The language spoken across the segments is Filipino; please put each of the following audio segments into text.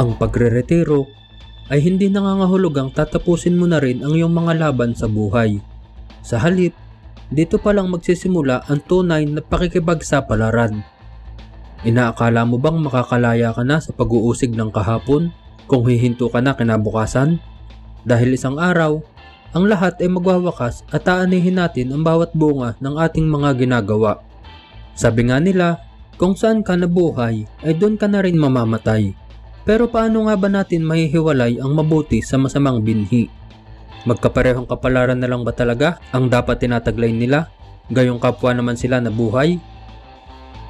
Ang pagre-retiro ay hindi nangangahulugang tatapusin mo na rin ang iyong mga laban sa buhay. Sa halip, dito pa lang magsisimula ang tunay na pakikipagsapalaran. Inaakala mo bang makakalaya ka na sa pag-uusig ng kahapon kung hihinto ka na kinabukasan? Dahil isang araw, ang lahat ay magwawakas at aanihin natin ang bawat bunga ng ating mga ginagawa. Sabi nga nila, kung saan ka nabuhay ay doon ka na rin mamamatay. Pero paano nga ba natin mahihiwalay ang mabuti sa masamang binhi? Magkaparehong kapalaran na lang ba talaga ang dapat tinataglay nila? Gayong kapwa naman sila na buhay?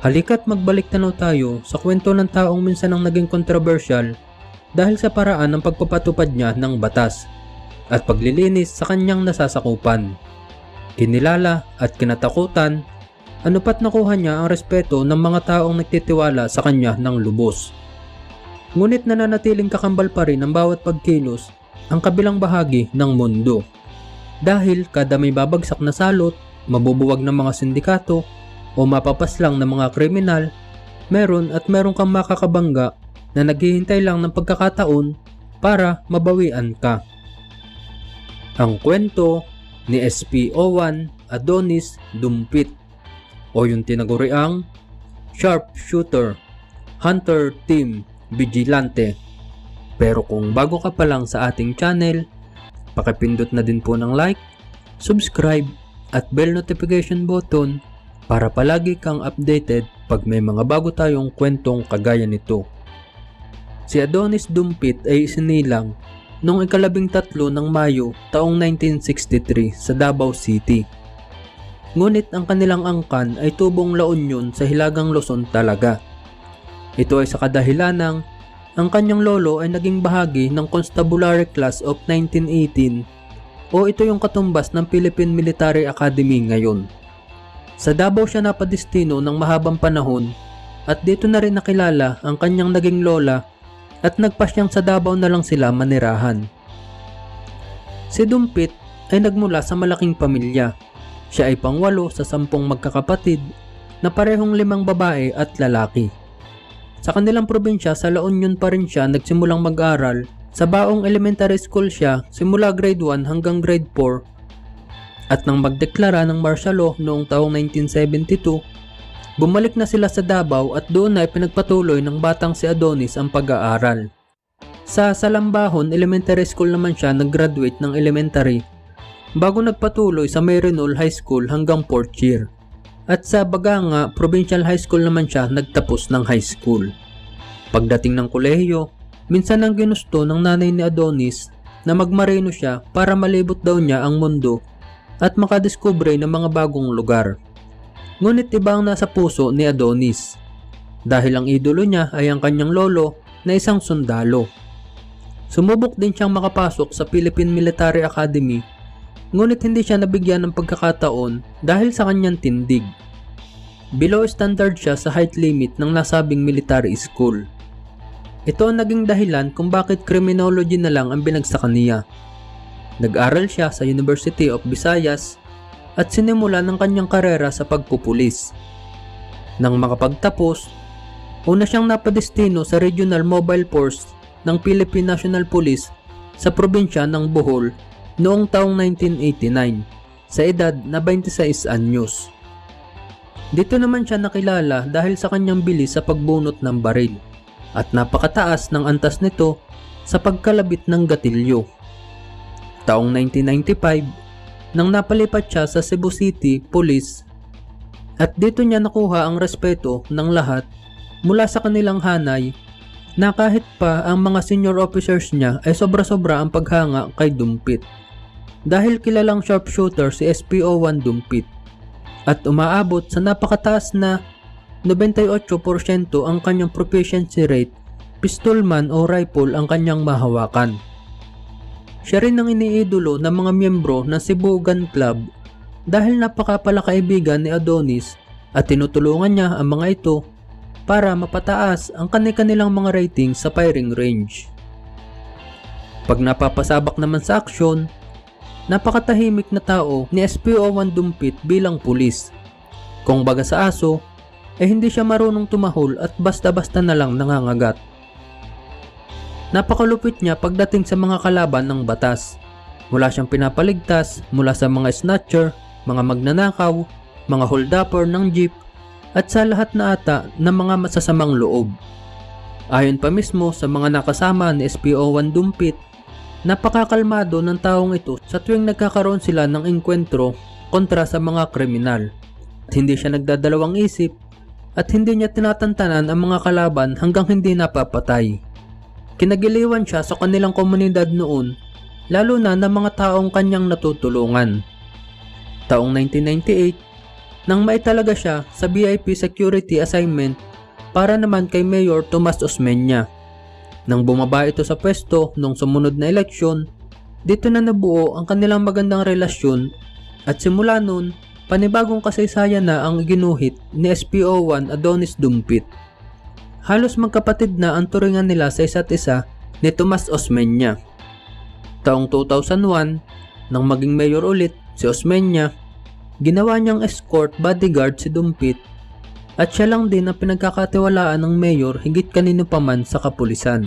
Halika't magbalik tanaw tayo sa kwento ng taong minsan ang naging kontrobersyal dahil sa paraan ng pagpapatupad niya ng batas at paglilinis sa kanyang nasasakupan. Kinilala at kinatakutan, ano pat nakuha niya ang respeto ng mga taong nagtitiwala sa kanya ng lubos. Ngunit nananatiling kakambal pa rin ang bawat pagkilos ang kabilang bahagi ng mundo. Dahil kada may babagsak na salot, mabubuwag ng mga sindikato, o mapapaslang ng mga kriminal, meron at meron kang makakabangga na naghihintay lang ng pagkakataon para mabawian ka. Ang kwento ni SPO1 Adonis Dumpit o yung tinaguriang Sharpshooter Hunter Team Vigilante. Pero kung bago ka pa lang sa ating channel, pakipindot na din po ng like, subscribe at bell notification button para palagi kang updated pag may mga bago tayong kwentong kagaya nito. Si Adonis Dumpit ay isinilang noong ikalabing tatlo ng Mayo taong 1963 sa Davao City. Ngunit ang kanilang angkan ay tubong La Union sa Hilagang Luzon talaga. Ito ay sa kadahilanang ang kanyang lolo ay naging bahagi ng Constabulary Class of 1918 o ito yung katumbas ng Philippine Military Academy ngayon. Sa Davao siya napadestino ng mahabang panahon at dito na rin nakilala ang kanyang naging lola at nagpasyang sa Davao na lang sila manirahan. Si Dumpit ay nagmula sa malaking pamilya. Siya ay pangwalo sa sampung magkakapatid na parehong limang babae at lalaki. Sa kanilang probinsya sa La Union pa rin siya nagsimulang mag-aral. Sa baong elementary school siya simula grade 1 hanggang grade 4 at nang magdeklara ng martial law noong taong 1972, bumalik na sila sa Davao at doon ay pinagpatuloy ng batang si Adonis ang pag-aaral. Sa Salambahon Elementary School naman siya nag-graduate ng elementary bago nagpatuloy sa Marinol High School hanggang 4th year. At sa Baganga Provincial High School naman siya nagtapos ng high school. Pagdating ng kolehiyo, minsan ang ginusto ng nanay ni Adonis na magmarino siya para malibot daw niya ang mundo at makadiskubre ng mga bagong lugar. Ngunit iba ang nasa puso ni Adonis dahil ang idolo niya ay ang kanyang lolo na isang sundalo. Sumubok din siyang makapasok sa Philippine Military Academy ngunit hindi siya nabigyan ng pagkakataon dahil sa kanyang tindig. Below standard siya sa height limit ng nasabing military school. Ito ang naging dahilan kung bakit criminology na lang ang binagsakan niya. Nag-aral siya sa University of Visayas at sinimula ng kanyang karera sa pagpupulis. Nang makapagtapos, una siyang napadestino sa Regional Mobile Force ng Philippine National Police sa probinsya ng Bohol noong taong 1989 sa edad na 26 anyos. Dito naman siya nakilala dahil sa kanyang bilis sa pagbunot ng baril at napakataas ng antas nito sa pagkalabit ng gatilyo. Taong 1995, nang napalipat siya sa Cebu City Police at dito niya nakuha ang respeto ng lahat mula sa kanilang hanay na kahit pa ang mga senior officers niya ay sobra-sobra ang paghanga kay Dumpit. Dahil kilalang sharpshooter si SPO-1 Dumpit at umaabot sa napakataas na 98% ang kanyang proficiency rate, pistolman o rifle ang kanyang mahawakan. Siya rin ang iniidolo ng mga miyembro ng Cebu Gun Club dahil napakapala kaibigan ni Adonis at tinutulungan niya ang mga ito para mapataas ang kanilang mga rating sa firing range. Pag napapasabak naman sa aksyon, napakatahimik na tao ni SPO1 Dumpit bilang pulis. Kung baga sa aso, eh hindi siya marunong tumahol at basta-basta na lang nangangagat. Napakalupit niya pagdating sa mga kalaban ng batas. Wala siyang pinapaligtas mula sa mga snatcher, mga magnanakaw, mga holdupper ng jeep, at sa lahat na ata ng mga masasamang loob. Ayon pa mismo sa mga nakasama ni SPO1 Dumpit, napakakalmado ng taong ito sa tuwing nagkakaroon sila ng engkwentro kontra sa mga kriminal. At hindi siya nagdadalawang isip at hindi niya tinatantanan ang mga kalaban hanggang hindi napapatay. Kinagiliwan siya sa kanilang komunidad noon, lalo na ng mga taong kanyang natutulungan. Taong 1998, nang maitalaga siya sa VIP Security Assignment para naman kay Mayor Tomas Osmeña. Nang bumaba ito sa pwesto nung sumunod na eleksyon, dito na nabuo ang kanilang magandang relasyon at simula noon, panibagong kasaysayan na ang ginuhit ni SPO1 Adonis Dumpit. Halos magkapatid na ang turingan nila sa isa't isa ni Tomas Osmeña. Taong 2001, nang maging mayor ulit si Osmeña, ginawa niyang escort bodyguard si Dumpit at siya lang din ang pinagkakatiwalaan ng mayor higit kanino paman sa kapulisan.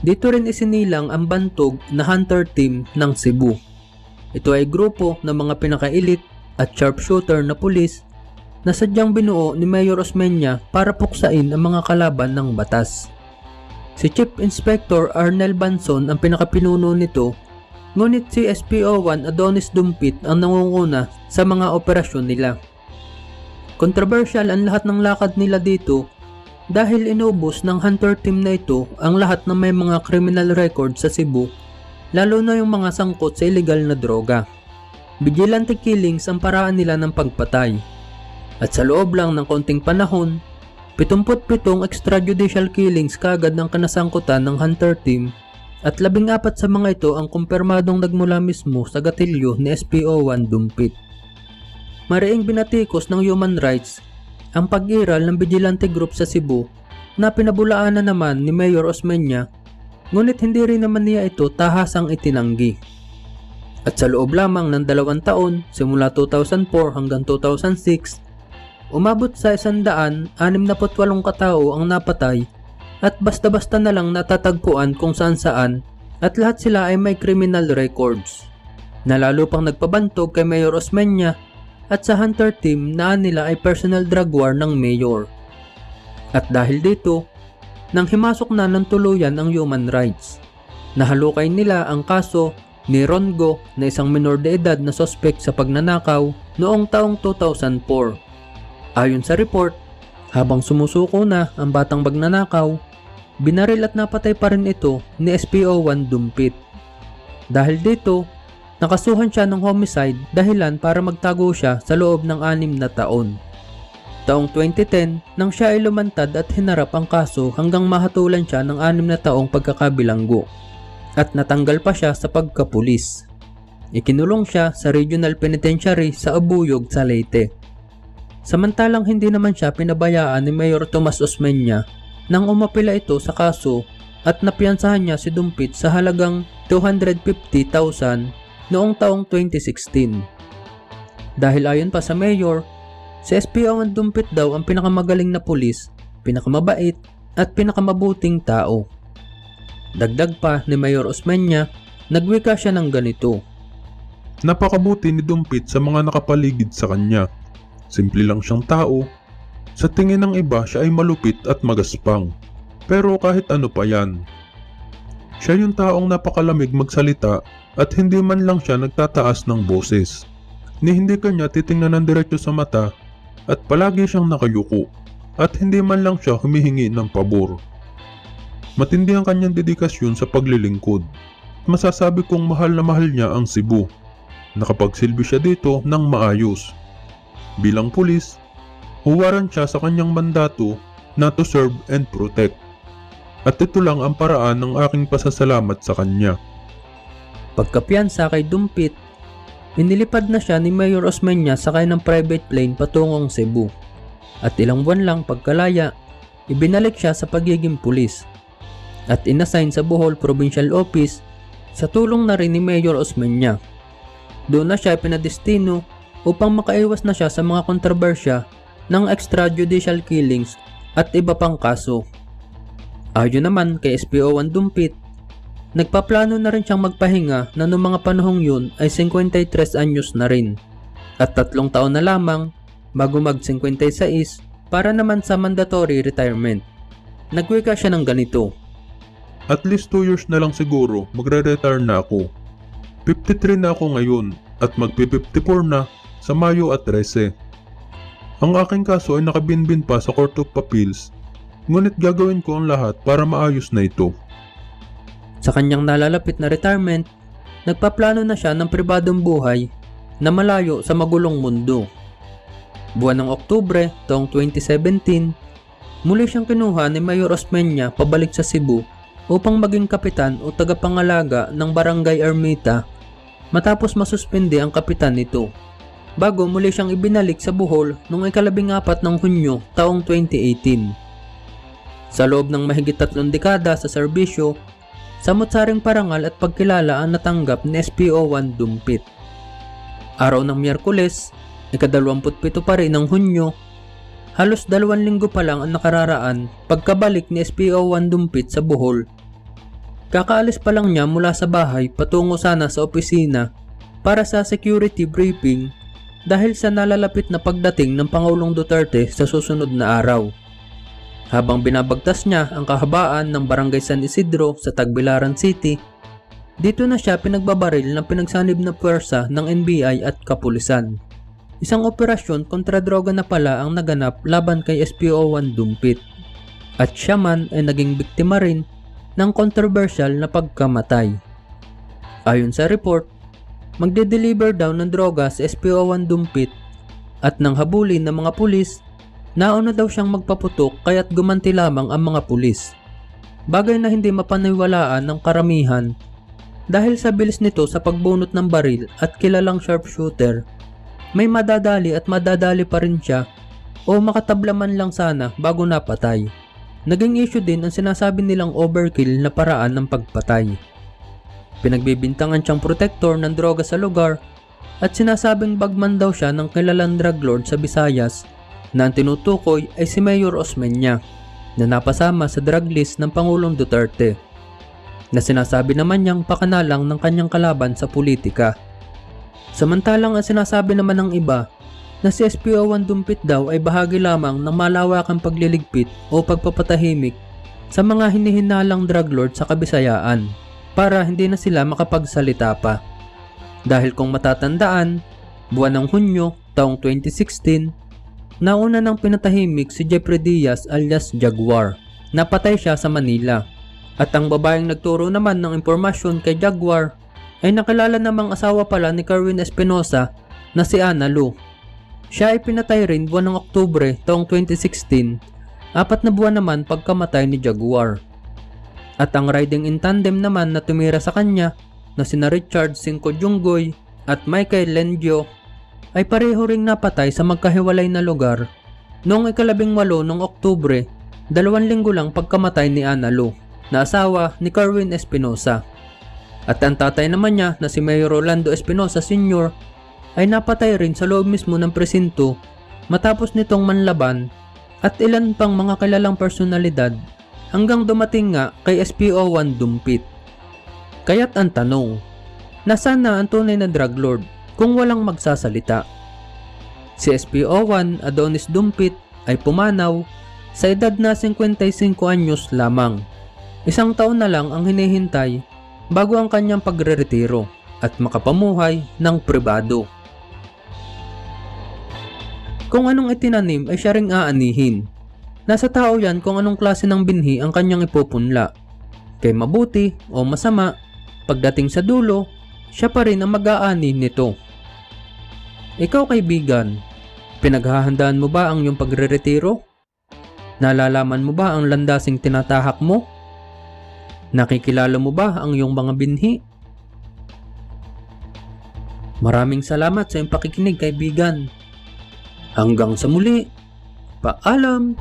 Dito rin isinilang ang bantog na hunter team ng Cebu. Ito ay grupo ng mga pinaka-elite at sharpshooter na pulis na sadyang binuo ni Mayor Osmeña para puksain ang mga kalaban ng batas. Si Chief Inspector Arnel Banson ang pinakapinuno nito, ngunit si SPO1 Adonis Dumpit ang nangunguna sa mga operasyon nila. Controversial ang lahat ng lakad nila dito dahil inubos ng hunter team na ito ang lahat ng may mga criminal record sa Cebu, lalo na yung mga sangkot sa illegal na droga. Vigilante killings ang paraan nila ng pagpatay. At sa loob lang ng konting panahon, 77 extrajudicial killings kagad ng kanasangkutan ng hunter team at labing apat sa mga ito ang kumpirmadong nagmula mismo sa gatilyo ni SPO1 Dumpit. Mariing binatikos ng human rights ang pag-iral ng vigilante group sa Cebu na pinabulaan na naman ni Mayor Osmeña ngunit hindi rin naman niya ito tahasang itinanggi. At sa loob lamang ng dalawang taon simula 2004 hanggang 2006 Umabot sa 168 katao ang napatay at basta-basta na lang natatagpuan kung saan saan at lahat sila ay may criminal records. Nalalo pang nagpabantog kay Mayor Osmeña at sa hunter team na nila ay personal drug war ng mayor. At dahil dito, nang himasok na ng tuluyan ang human rights. Nahalukay nila ang kaso ni Rongo na isang minor de edad na sospek sa pagnanakaw noong taong 2004 Ayon sa report, habang sumusuko na ang batang magnanakaw, binaril at napatay pa rin ito ni SPO1 Dumpit. Dahil dito, nakasuhan siya ng homicide dahilan para magtago siya sa loob ng anim na taon. Taong 2010, nang siya ay lumantad at hinarap ang kaso hanggang mahatulan siya ng anim na taong pagkakabilanggo at natanggal pa siya sa pagkapulis. Ikinulong siya sa Regional Penitentiary sa Abuyog sa Leyte. Samantalang hindi naman siya pinabayaan ni Mayor Tomas Osmeña nang umapila ito sa kaso at napiyansahan niya si Dumpit sa halagang 250,000 noong taong 2016. Dahil ayon pa sa mayor, si SPO ang Dumpit daw ang pinakamagaling na pulis, pinakamabait at pinakamabuting tao. Dagdag pa ni Mayor Osmeña, nagwika siya ng ganito. Napakabuti ni Dumpit sa mga nakapaligid sa kanya. Simple lang siyang tao. Sa tingin ng iba siya ay malupit at magaspang. Pero kahit ano pa yan. Siya yung taong napakalamig magsalita at hindi man lang siya nagtataas ng boses. Ni hindi kanya titingnan ng diretso sa mata at palagi siyang nakayuko at hindi man lang siya humihingi ng pabor. Matindi ang kanyang dedikasyon sa paglilingkod. Masasabi kong mahal na mahal niya ang Cebu. Nakapagsilbi siya dito ng maayos Bilang pulis, huwaran siya sa kanyang mandato na to serve and protect. At ito lang ang paraan ng aking pasasalamat sa kanya. Pagkapiyansa kay Dumpit, inilipad na siya ni Mayor Osmeña sakay ng private plane patungong Cebu. At ilang buwan lang pagkalaya, ibinalik siya sa pagiging pulis at inassign sa Bohol Provincial Office sa tulong na rin ni Mayor Osmeña. Doon na siya pinadestino upang makaiwas na siya sa mga kontrobersya ng extrajudicial killings at iba pang kaso. Ayon naman kay SPO1 Dumpit, nagpaplano na rin siyang magpahinga na noong mga panahong yun ay 53 anyos na rin at tatlong taon na lamang bago mag 56 para naman sa mandatory retirement. Nagwika siya ng ganito. At least 2 years na lang siguro magre-retire na ako. 53 na ako ngayon at magpi-54 na sa Mayo at 13. Ang aking kaso ay nakabinbin pa sa Court of Appeals, ngunit gagawin ko ang lahat para maayos na ito. Sa kanyang nalalapit na retirement, nagpaplano na siya ng pribadong buhay na malayo sa magulong mundo. Buwan ng Oktubre taong 2017, muli siyang kinuha ni Mayor Osmeña pabalik sa Cebu upang maging kapitan o tagapangalaga ng Barangay Ermita matapos masuspende ang kapitan nito. Bago muli siyang ibinalik sa Bohol noong ikalabing apat ng Hunyo taong 2018. Sa loob ng mahigit tatlong dekada sa serbisyo, samot-saring parangal at pagkilala ang natanggap ni SPO1 Dumpit. Araw ng Miyerkules, ikadalawamputpito pa rin ng Hunyo, halos dalawang linggo pa lang ang nakararaan pagkabalik ni SPO1 Dumpit sa Bohol. Kakaalis pa lang niya mula sa bahay patungo sana sa opisina para sa security briefing dahil sa nalalapit na pagdating ng Pangulong Duterte sa susunod na araw. Habang binabagtas niya ang kahabaan ng Barangay San Isidro sa Tagbilaran City, dito na siya pinagbabaril ng pinagsanib na puwersa ng NBI at kapulisan. Isang operasyon kontra droga na pala ang naganap laban kay SPO1 Dumpit. At siya man ay naging biktima rin ng controversial na pagkamatay. Ayon sa report, magde-deliver daw ng droga sa SPO1 Dumpit at nang habulin ng mga pulis, nauna daw siyang magpaputok kaya't gumanti lamang ang mga pulis. Bagay na hindi mapaniwalaan ng karamihan dahil sa bilis nito sa pagbunot ng baril at kilalang sharpshooter, may madadali at madadali pa rin siya o makatablaman lang sana bago napatay. Naging issue din ang sinasabi nilang overkill na paraan ng pagpatay. Pinagbibintangan siyang protector ng droga sa lugar at sinasabing bagman daw siya ng kilalang drug lord sa Visayas na ang tinutukoy ay si Mayor Osmeña na napasama sa drug list ng Pangulong Duterte na sinasabi naman niyang pakanalang ng kanyang kalaban sa politika. Samantalang ang sinasabi naman ng iba na si SPO1 Dumpit daw ay bahagi lamang ng malawakang pagliligpit o pagpapatahimik sa mga hinihinalang drug lord sa kabisayaan para hindi na sila makapagsalita pa. Dahil kung matatandaan, buwan ng Hunyo taong 2016, nauna nang pinatahimik si Jeffrey Diaz alias Jaguar. Napatay siya sa Manila. At ang babaeng nagturo naman ng impormasyon kay Jaguar ay nakilala namang asawa pala ni Carwin Espinosa na si Ana Lu. Siya ay pinatay rin buwan ng Oktubre taong 2016, apat na buwan naman pagkamatay ni Jaguar. At ang riding in tandem naman na tumira sa kanya na sina Richard Cinco Junggoy at Michael Lendio ay pareho ring napatay sa magkahiwalay na lugar noong ikalabing walo ng Oktubre, dalawang linggo lang pagkamatay ni Ana Lu na asawa ni Carwin Espinosa. At ang tatay naman niya na si Mayor Rolando Espinosa Sr. ay napatay rin sa loob mismo ng presinto matapos nitong manlaban at ilan pang mga kilalang personalidad hanggang dumating nga kay SPO1 Dumpit. Kaya't ang tanong, nasaan na ang tunay na drug lord kung walang magsasalita? Si SPO1 Adonis Dumpit ay pumanaw sa edad na 55 anyos lamang. Isang taon na lang ang hinihintay bago ang kanyang pagre-retiro at makapamuhay ng pribado. Kung anong itinanim ay siya ring aanihin. Nasa tao yan kung anong klase ng binhi ang kanyang ipupunla. Kay mabuti o masama, pagdating sa dulo, siya pa rin ang mag-aani nito. Ikaw kaibigan, pinaghahandaan mo ba ang iyong pagre-retiro? Nalalaman mo ba ang landasing tinatahak mo? Nakikilala mo ba ang iyong mga binhi? Maraming salamat sa iyong pakikinig kaibigan. Hanggang sa muli, paalam!